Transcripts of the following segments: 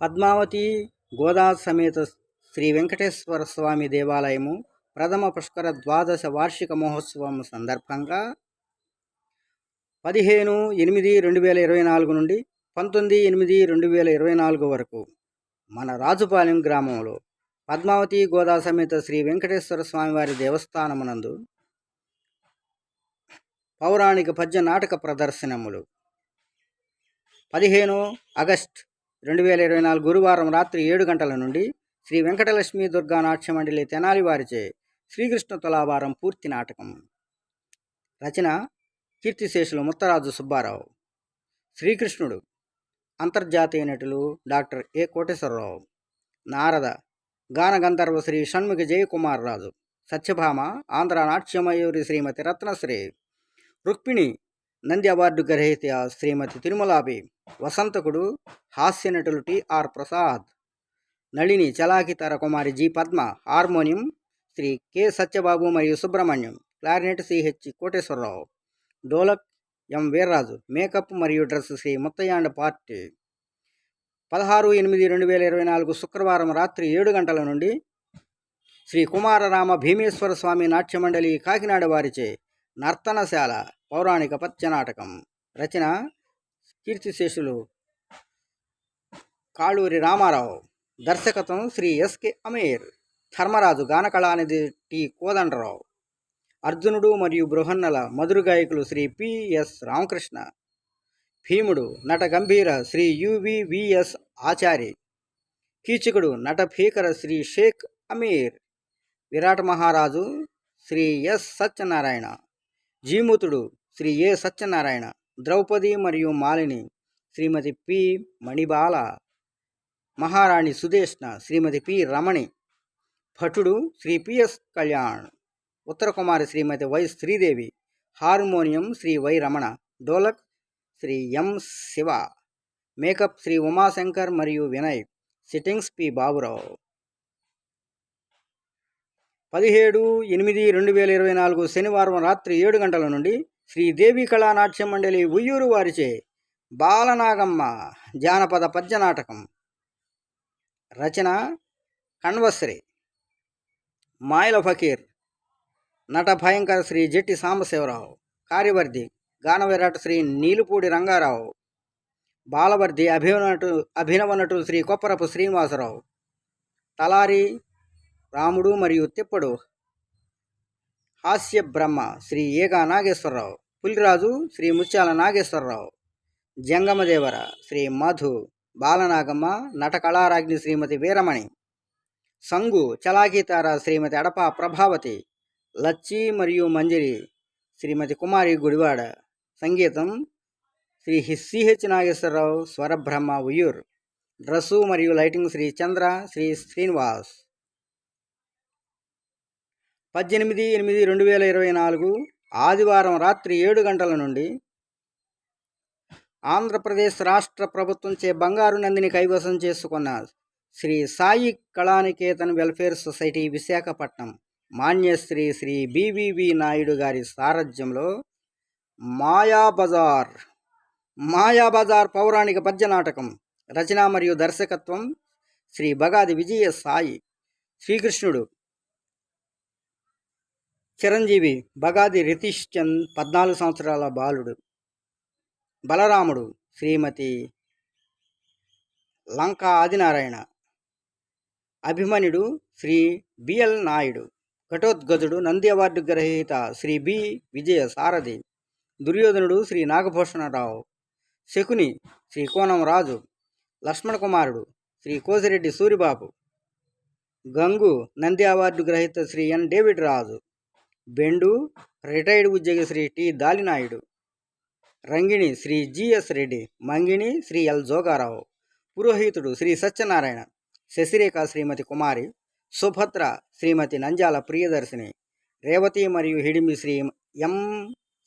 పద్మావతి గోదా సమేత శ్రీ వెంకటేశ్వర స్వామి దేవాలయము ప్రథమ పుష్కర ద్వాదశ వార్షిక మహోత్సవం సందర్భంగా పదిహేను ఎనిమిది రెండు వేల ఇరవై నాలుగు నుండి పంతొమ్మిది ఎనిమిది రెండు వేల ఇరవై నాలుగు వరకు మన రాజుపాలెం గ్రామంలో పద్మావతి గోదా సమేత శ్రీ వెంకటేశ్వర స్వామివారి దేవస్థానమునందు పౌరాణిక పద్య నాటక ప్రదర్శనములు. పదిహేను ఆగస్ట్ రెండు వేల ఇరవై నాలుగు గురువారం రాత్రి ఏడు గంటల నుండి శ్రీ వెంకటలక్ష్మి దుర్గా నాట్య మండలి తెనాలి వారిచే శ్రీకృష్ణ తులాభారం పూర్తి నాటకం. రచన కీర్తిశేషులు ముత్తరాజు సుబ్బారావు. శ్రీకృష్ణుడు అంతర్జాతీయ నటులు డాక్టర్ ఏ కోటేశ్వరరావు. నారద గాన గంధర్వ శ్రీ షణ్ముఖి జయకుమార్ రాజు. సత్యభామ ఆంధ్ర నాట్యమయూరి శ్రీమతి రత్నశ్రీ. రుక్మిణి నంది అవార్డు గ్రహీత శ్రీమతి తిరుమలాభి వసంతకుడు హాస్య నటులు TR Prasad. Nalini చలాకితర Kumari G Padma harmonium Shri K Satyababu మరియు Subrahmanyam clarinet CH Koteswararao dholak M Veerraju makeup మరియు డ్రెస్ శ్రీ ముత్తయాండ పార్టీ. పదహారు ఎనిమిది రెండు వేల ఇరవై నాలుగు శుక్రవారం రాత్రి ఏడు గంటల నుండి శ్రీ కుమారరామ భీమేశ్వర స్వామి నాట్యమండలి కాకినాడ వారిచే నర్తనశాల పౌరాణిక పత్యనాటకం రచన కీర్తిశేషులు కాళూరి రామారావు. దర్శకత్వం శ్రీ ఎస్కే అమీర్. ధర్మరాజు గానకళానిధి టి. కోదండరావు. అర్జునుడు మరియు బృహన్నల మధుర గాయకులు శ్రీ పిఎస్ రామకృష్ణ. భీముడు నట గంభీర శ్రీ యువివిఎస్ ఆచారి. కీచకుడు నట భీకర శ్రీ షేక్ అమీర్. విరాట్ మహారాజు శ్రీ ఎస్. సత్యనారాయణ. జీమూతుడు శ్రీ ఏ సత్యనారాయణ ద్రౌపది మరియు మాలిని శ్రీమతి పి మణిబాల మహారాణి Sudeshna Srimati P Ramani భటుడు Shri PS Kalyan Uttara Kumari Shrimati Y Sridevi harmonium Shri Y Ramana dholak Shri M Shiva makeup Shri Umashankar మరియు వినయ్ సిట్టింగ్స్ పి బాబురావు. పదిహేడు ఎనిమిది రెండు వేల ఇరవై నాలుగు శనివారం రాత్రి ఏడు గంటల నుండి శ్రీదేవి కళానాట్య మండలి ఉయ్యూరు వారిచే బాలనాగమ్మ జానపద పద్య నాటకం రచన కణ్వశ్రీ. మాయల ఫకీర్. నట భయంకర శ్రీ జట్టి సాంబశివరావు. కార్యవర్ధి గానవిరాట శ్రీ నీలుపూడి రంగారావు. బాలవర్ధి అభినటు అభినవ నటులు శ్రీ కొప్పరపు శ్రీనివాసరావు. తలారి రాముడు మరియు తిప్పడు. హాస్య బ్రహ్మ శ్రీ ఏగా నాగేశ్వరరావు పులిరాజు శ్రీ ముత్యాల నాగేశ్వరరావు జంగమదేవర శ్రీ మధు బాలనాగమ్మ నటకళారాజ్ఞి శ్రీమతి వీరమణి సంగు చలాకీతార శ్రీమతి అడప ప్రభావతి లచ్చి మరియు మంజరి శ్రీమతి కుమారి గుడివాడ సంగీతం శ్రీ సిహెచ్ నాగేశ్వరరావు స్వరబ్రహ్మ ఉయ్యూర్ డ్రస్సు మరియు లైటింగ్ శ్రీ చంద్ర శ్రీ శ్రీనివాస్. పద్దెనిమిది ఎనిమిది రెండు వేల ఇరవై నాలుగు ఆదివారం రాత్రి ఏడు గంటల నుండి ఆంధ్రప్రదేశ్ రాష్ట్ర ప్రభుత్వంచే బంగారు నందిని కైవసం చేసుకున్న శ్రీ సాయి కళానికేతన్ వెల్ఫేర్ సొసైటీ విశాఖపట్నం మాన్యశ్రీ శ్రీ బీవీవి నాయుడు గారి సారథ్యంలో మాయాబజార్ మాయాబజార్ పౌరాణిక పద్య నాటకం రచన మరియు దర్శకత్వం శ్రీ బగాది విజయ సాయి శ్రీకృష్ణుడు చిరంజీవి బగాది రితీష్ చంద్ పద్నాలుగు సంవత్సరాల బాలుడు. బలరాముడు శ్రీమతి లంకా ఆదినారాయణ. అభిమన్యుడు శ్రీ బిఎల్ నాయుడు. ఘటోద్గజుడు నంది అవార్డు గ్రహీత శ్రీ బి విజయ సారథి. దుర్యోధనుడు శ్రీ నాగభూషణరావు. శకుని శ్రీ కోనం రాజు. లక్ష్మణ కుమారుడు శ్రీ కోసిరెడ్డి సూరిబాబు. గంగు నంది అవార్డు గ్రహీత Shri N David Raju. Bendu retired ఉద్యోగి Shri T. Dalinaidu Rangini Shri GS Reddy Mangini Shri L. Jogarao పురోహితుడు శ్రీ సత్యనారాయణ శశిరేఖ శ్రీమతి కుమారి సుభద్ర శ్రీమతి నంజాల ప్రియదర్శిని రేవతి మరియు హిడిమి శ్రీ ఎం.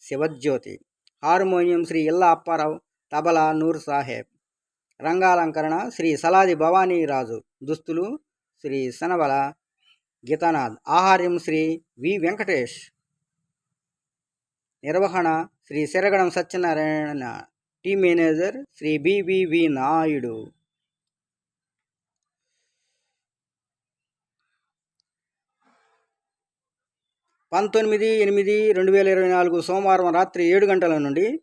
శివజ్యోతి హార్మోనియం శ్రీ ఇల్లా అప్పారావు తబలా నూర్ సాహెబ్ రంగాలంకరణ శ్రీ సలాది భవానీరాజు దుస్తులు శ్రీ సనవల గీతానాథ్. ఆహార్యం శ్రీ వి. వెంకటేష్. నిర్వహణ Shri Saragadam Satyanarayana. Team manager Shri BV Naidu. పంతొమ్మిది ఎనిమిది రెండు వేల ఇరవై నాలుగు సోమవారం రాత్రి ఏడు గంటల నుండి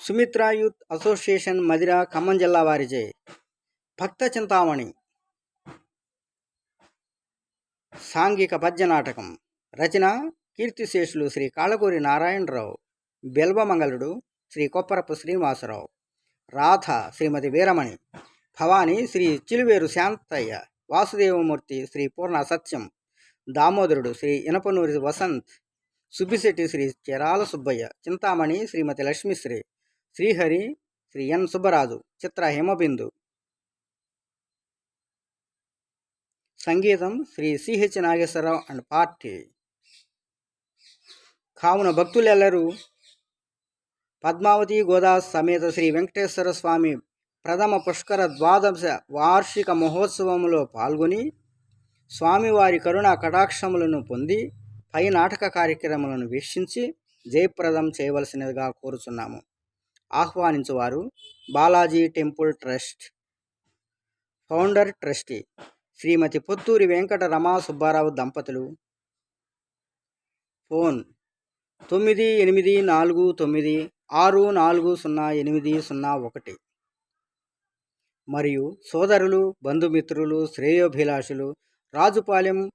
సుమిత్రా యూత్ అసోసియేషన్ మదిర ఖమ్మం జిల్లా వారిచే భక్త చింతామణి సాంఘిక పద్య నాటకం. రచన కీర్తిశేషులు శ్రీ కాళకూరి నారాయణరావు. బెల్వమంగళుడు శ్రీ కొప్పరపు శ్రీనివాసరావు. రాధ శ్రీమతి వీరమణి. భవాని శ్రీ చిలువేరు శాంతయ్య. వాసుదేవమూర్తి శ్రీ పూర్ణ సత్యం. దామోదరుడు శ్రీ ఇనపనూరి వసంత్. సుబ్బిశెట్టి శ్రీ చిరాల సుబ్బయ్య. చింతామణి శ్రీమతి లక్ష్మిశ్రీ. శ్రీహరి శ్రీ ఎన్ సుబ్బరాజు. చిత్ర హిమబిందు. సంగీతం Shri CH Nageswararao and party. కావున భక్తులెల్లరూ పద్మావతి గోదా సమేత శ్రీ వెంకటేశ్వర స్వామి ప్రథమ పుష్కర ద్వాదశ వార్షిక మహోత్సవంలో పాల్గొని స్వామివారి కరుణా కటాక్షములను పొంది పై నాటక కార్యక్రమాలను వీక్షించి జయప్రదం చేయవలసినదిగా కోరుచున్నాము. ఆహ్వానించువారు Balaji temple trust founder trustee Shrimati Potturi Venkata Rama Subbarao దంపతులు. ఫోన్ తొమ్మిది ఎనిమిది నాలుగు తొమ్మిది ఆరు నాలుగు సున్నా ఎనిమిది సున్నా ఒకటి. మరియు సోదరులు బంధుమిత్రులు శ్రేయోభిలాషులు రాజుపాలెం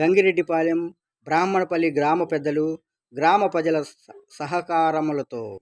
గంగిరెడ్డిపాలెం బ్రాహ్మణపల్లి గ్రామ పెద్దలు గ్రామ ప్రజల స- సహకారములతో